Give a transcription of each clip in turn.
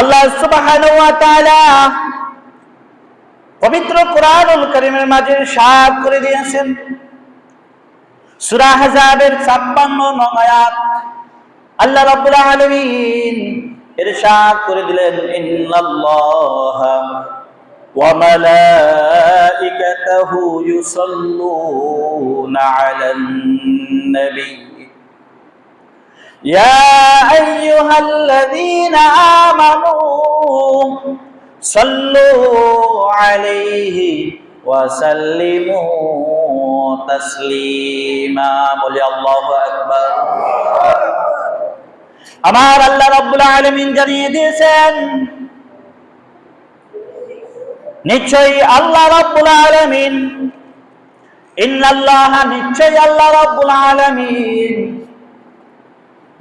আল্লাহ সুবহানাহু পবিত্র কোরআনুল কারীমের মাঝে সাত করে দিয়েছেন। সূরা আহজাবের 56 নং করে দিলেন, ইন্নাল্লাহা ইউসাল্লুনা আলান নবী يا أيها الذين آمنوا صلوا عليه وسلموا تسليما বলি আল্লাহু আকবার আমার আল্লাহ রাব্বুল আলামিন জানিয়ে দিয়েছেন নিশ্চয়ই আল্লাহ রাব্বুল আলামিন ইন্নাল্লাহ নিশ্চয়ই আল্লাহ রাব্বুল আলামিন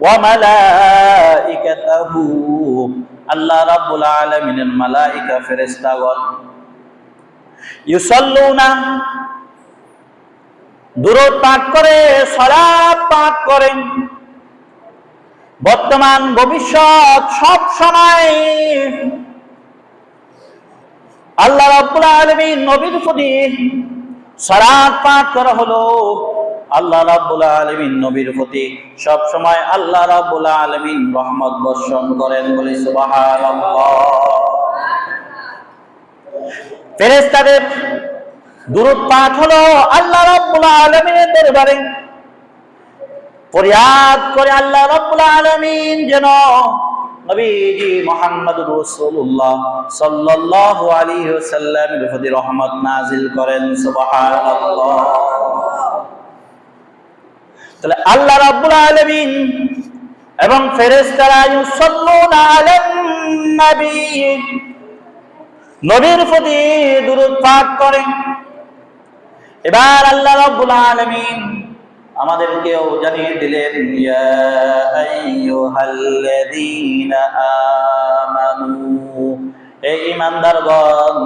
ওয়ামালাইকাতাহু, আল্লাহ রাব্বুল আলামিনের মালাইকা ফেরেশতাগণ ইউসাল্লুনা, দুরূদ পাঠ করে, সালাত পাঠ করেন বর্তমান, ভবিষ্যৎ, সব সময় আল্লাহ রাব্বুল আলামিন নবীর প্রতি সালাত পাঠ করা হলো। আল্লাহ রাব্বুল আলামিন নবীর প্রতি সব সময় আল্লাহ রাব্বুল আলামিন রহমত বর্ষণ করেন বলে পাঠ হলো আল্লাহ দরবারে। ফরিয়াদ করে আল্লাহ যেন নবীজি মুহাম্মদুর রাসূলুল্লাহ সাল্লাল্লাহু আলাইহি ওয়াসাল্লামের রহমত নাজিল করেন সুবহানাল্লাহ। তাহলে আল্লাহ রাব্বুল আলামিন এবং ফেরেশতারা ইউসাল্লুনা আলান নবী। নবীর প্রতি দুরূদ পাঠ করেন। এবার আল্লাহ রাব্বুল আলামিন আমাদেরকেও জানিয়ে দিলেন, ইয়া আইয়ুহাল্লাযীনা আমানু এই ঈমানদারগণ,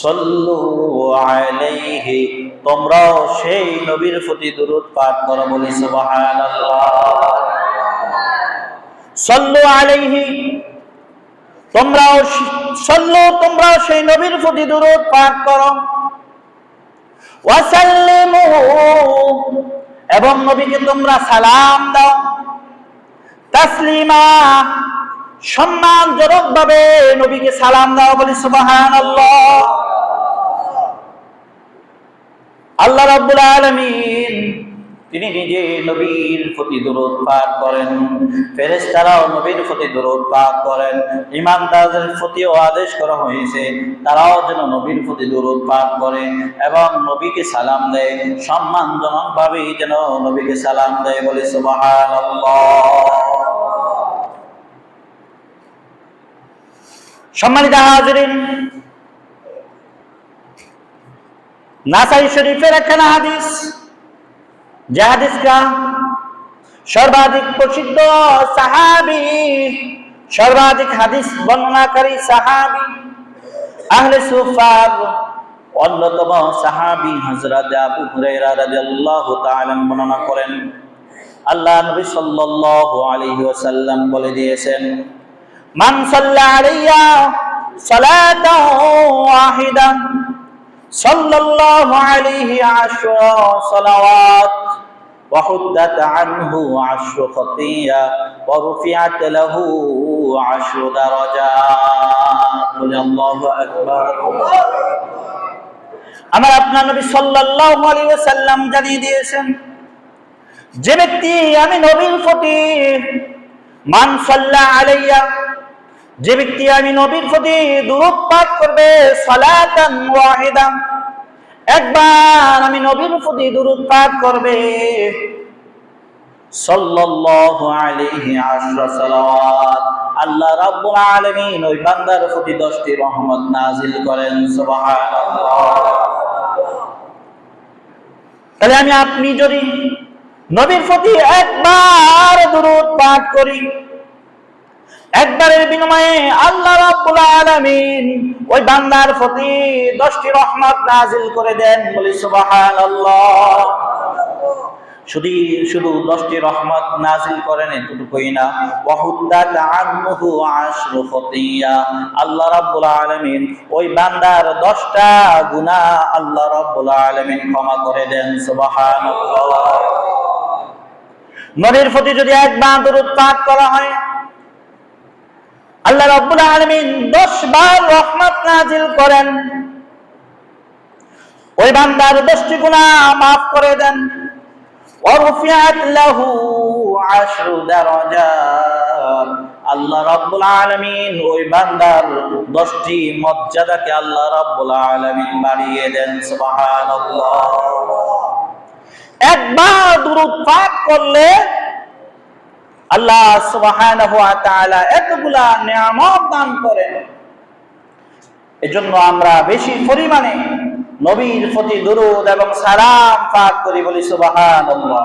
সল্লু আলাইহি তোমরাও সেই নবীর প্রতি দুরূদ পাঠ করো বলি সল্লু আলাইহি, তোমরাও সল্লু, তোমরাও সেই নবীর প্রতি দুরূদ পাঠ করো। এবং নবীকে তোমরা সালাম দাও। তাসলিমা সম্মানজনক ভাবে নবীকে সালাম দাও বলি সুবহানাল্লাহ। আল্লাহ রাব্বুল আলামিন, তিনি নিজে নবীর প্রতি দরুদ পাঠ করেন, ফেরেশতারাও নবীর প্রতি দরুদ পাঠ করেন ইমানদারদের প্রতিও আদেশ করা হয়েছে, তারাও যেন নবীর প্রতি দরুদ পাঠ করে এবং নবীকে সালাম দেয় সম্মানজনক ভাবেই যেন নবীকে সালাম দেয়, বলে সুবহানাল্লাহ। সম্মানিত হাজিরিন নাসাই শরীফের একখানা হাদিস। যে হাদিসটা সর্বাধিক প্রসিদ্ধ সাহাবি, সর্বাধিক হাদিস বর্ণনাকারী সাহাবি, আহলে সুফার অন্যতম সাহাবি হযরত আবু হুরায়রা রাদিয়াল্লাহু তাআলা বর্ণনা করেন। আল্লাহ নবী সাল্লাল্লাহু আলাইহি ওয়াসাল্লাম বলে দিয়েছেন, মান সাল্লা আলাইয়া সালাতাও ওয়াহিদা সাল্লাল্লাহু আলাইহি আশরা সালাওয়াত وحدت عنه عشر خطية ورفعت له عشر درجات قل الله أكبر আমার আপনার নবী সাল্লাল্লাহু আলাইহি ওয়াসাল্লাম জানিয়ে দিয়েছেন যে ব্যক্তি আমি নবীর প্রতি মান সাল্লা আলাইয়া যে ব্যক্তি আমি নবীর প্রতি দুরূদ পাঠ করবে সালাতান ওয়াহিদা, একবার আমি নবীর প্রতি দুরূদ পাঠ করবে। সাল্লাল্লাহু আলাইহি আশরা সালাওয়াত। আল্লাহ রাব্বুল আলামিন ওই বান্দার প্রতি 10টি রহমত নাজিল করেন, সুবহানাল্লাহ। তাহলে আমি আপনি যদি নবীর প্রতি একবার দুরূদ পাঠ করি একবারের বিনিময়ে আল্লাহ রাব্বুল আলামিন ওই বান্দার প্রতি 10টি রহমত নাজিল করে দেন। বলি, সুবহানাল্লাহ। শুধু শুধু রহমত নাজিল করেন এতটুকুই না। ওয়াহুদ্দাত আশরু আল্লাহ রাব্বুল আলামিন ওই বান্দার দশটা গুনাহ আল্লাহ রাব্বুল আলামিন ক্ষমা করে দেন। সুবহানাল্লাহ। নবীর প্রতি যদি একবার দরুদ পাঠ করা হয় আল্লাহ রাব্বুল আলামিন 10 বার রহমত নাজিল করেন। ওই বান্দার দশটি গুণা মাফ করে দেন। ওয়ারফিআত লাহু 10 দারাজাত আল্লাহ রাব্বুল আলমিন ওই বান্দার 10টি মর্যাদাকে আল্লাহ রাব্বুল আলামিন বাড়িয়ে দেন, সুবহানাল্লাহ। একবার দুরূদ পাঠ করলে আল্লাহ এতগুলা নিয়ামত দান করেন। এজন্য আমরা বেশি পরিমাণে নবীর প্রতি দুরুদ এবং সালাম পাঠ করি বলি সুবহানাল্লাহ।